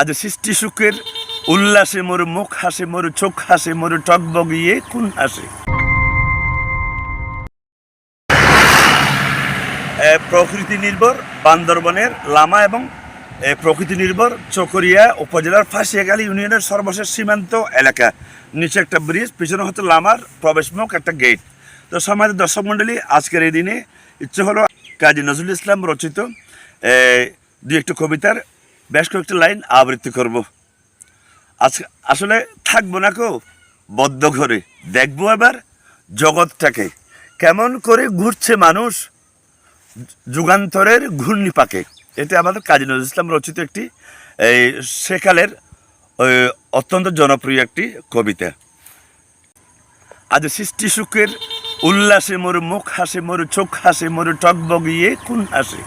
আজ সৃষ্টি সুখের উল্লাসে মোর মুখ হাসে, মোর চোখ হাসে, মোর টক বগিয়ে কোন হাসে। প্রকৃতি নির্ভর বান্দরবনের লামা এবং প্রকৃতি নির্ভর চকরিয়া উপজেলার ফাঁসিয়াগালী ইউনিয়নের সর্বশেষ সীমান্ত এলাকা। নিচে একটা ব্রিজ পিছনে হচ্ছে লামার প্রবেশমুখ একটা গেট তো সমাজের দর্শক মণ্ডলী, আজকের এই দিনে ইচ্ছে হলো কাজী নজরুল ইসলাম রচিত দুই একটি কবিতার বেশ কয়েকটি লাইন আবৃত্তি করব। আজ আসলে থাকব না কেউ বদ্ধ ঘরে। দেখব এবার জগৎটাকে। কেমন করে ঘুরছে মানুষ যুগান্তরের ঘূর্ণিপাকে। এটা আমাদের কাজী নজরুল ইসলাম রচিত একটি, এই সেকালের অত্যন্ত জনপ্রিয় একটি কবিতা। আজ সৃষ্টি সুখের উল্লাসে মোর মুখ হাসে, মোর চোখ হাসে, মোর টক বগিয়ে কোন হাসে।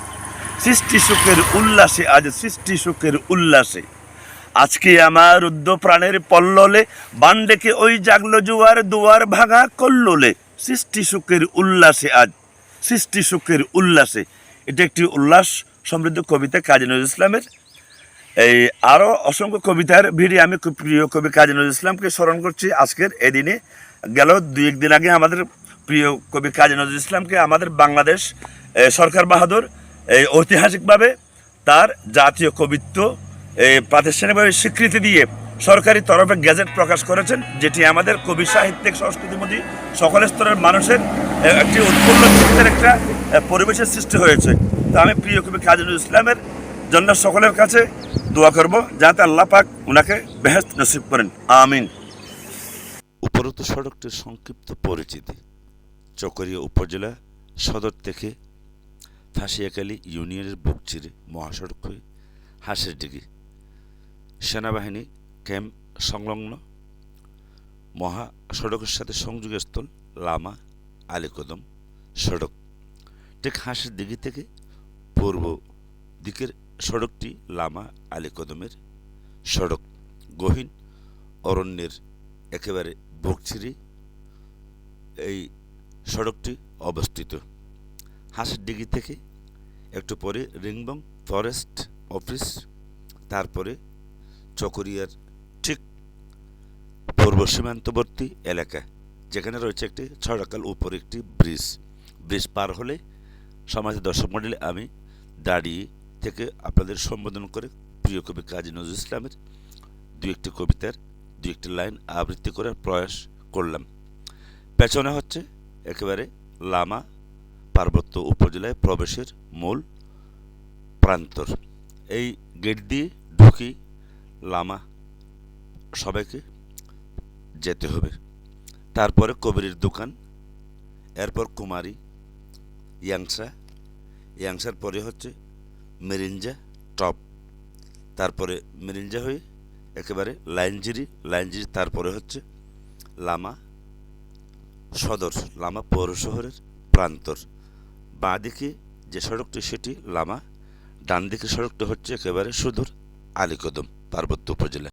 সৃষ্টি সুখের উল্লাসে, আজ সৃষ্টি সুখের উল্লাসে। আজকে আমার উদ্য প্রাণের পল্ললে বান ডেকে ওই জাগলো জুয়ার দুয়ার ভাঙা কল্লোলে। সৃষ্টি সুখের উল্লাসে আজ, সৃষ্টি সুখের উল্লাসে। এটা একটি উল্লাস সমৃদ্ধ কবিতা কাজী নজরুল ইসলামের। এই আরও অসংখ্য কবিতার ভিড়ে আমি প্রিয় কবি কাজী নজরুল ইসলামকে স্মরণ করছি আজকের এদিনে। গেল দুই একদিন আগে আমাদের প্রিয় কবি কাজী নজরুল ইসলামকে আমাদের বাংলাদেশ সরকার বাহাদুর এই ঐতিহাসিকভাবে তার জাতীয় কবিত্ব এই প্রাতিষ্ঠানিকভাবে স্বীকৃতি দিয়ে সরকারি তরফে গ্যাজেট প্রকাশ করেছেন, যেটি আমাদের কবি সাহিত্যিক সংস্কৃতিমতী সকল স্তরের মানুষের একটি উৎফুল্ল চিন্তার একটা পরিবেশের সৃষ্টি হয়েছে। তো আমি প্রিয় কবি কাজী ইসলামের জন্য সকলের কাছে দোয়া করব, যাতে আল্লাহ পাক ওনাকে বেহেস্ত নসিব করেন। আমিন। উপরোক্ত সড়কটির সংক্ষিপ্ত পরিচিতি চকরিয়া উপজেলা সদর থেকে ফাঁসিয়াখালী ইউনিয়নের বুক চিরে মহাসড়ক হয়ে হাঁসের ডিগি। সেনাবাহিনী ক্যাম্প সংলগ্ন মহাসড়কের সাথে সংযোগস্থল লামা আলীকদম সড়ক। ঠিক হাঁসের দিঘি থেকে পূর্ব দিকের সড়কটি লামা আলীকদমের সড়ক। গহীন অরণ্যের একেবারে বকছিরি এই সড়কটি অবস্থিত। হাঁসের ডিগি থেকে একটু পরে রিংবং ফরেস্ট অফিস, তারপরে চকরিয়ার ঠিক পূর্ব সীমান্তবর্তী এলাকা, যেখানে রয়েছে একটি ছড়াকাল উপরে একটি ব্রিজ। ব্রিজ পার হলে সমাজের দর্শক মন্ডলী আমি দাঁড়িয়ে থেকে আপনাদের সম্বোধন করে প্রিয় কবি কাজী নজরুল ইসলামের দু একটি কবিতার দু একটি লাইন আবৃত্তি করার প্রয়াস করলাম। পেছনে হচ্ছে একেবারে লামা পার্বত্য উপজেলায় প্রবেশের মূল প্রান্তর। এই গেট দিয়ে ঢুকি লামা সবাইকে যেতে হবে। তারপরে কবিরের দোকান, এরপর কুমারী, ইয়াংসা। ইয়াংসার পরে হচ্ছে মেরিঞ্জা, টপ। তারপরে মেরিঞ্জা হয়ে একেবারে লাইনজিরি লাইনজিরি তারপরে হচ্ছে লামা সদর, লামা পৌর শহরের প্রান্তর। বাঁ দিকে যে সড়কটি, সেটি লামা, ডান দিকে সড়কটি হচ্ছে একেবারে সুদূর আলীকদম পার্বত্য উপজেলা।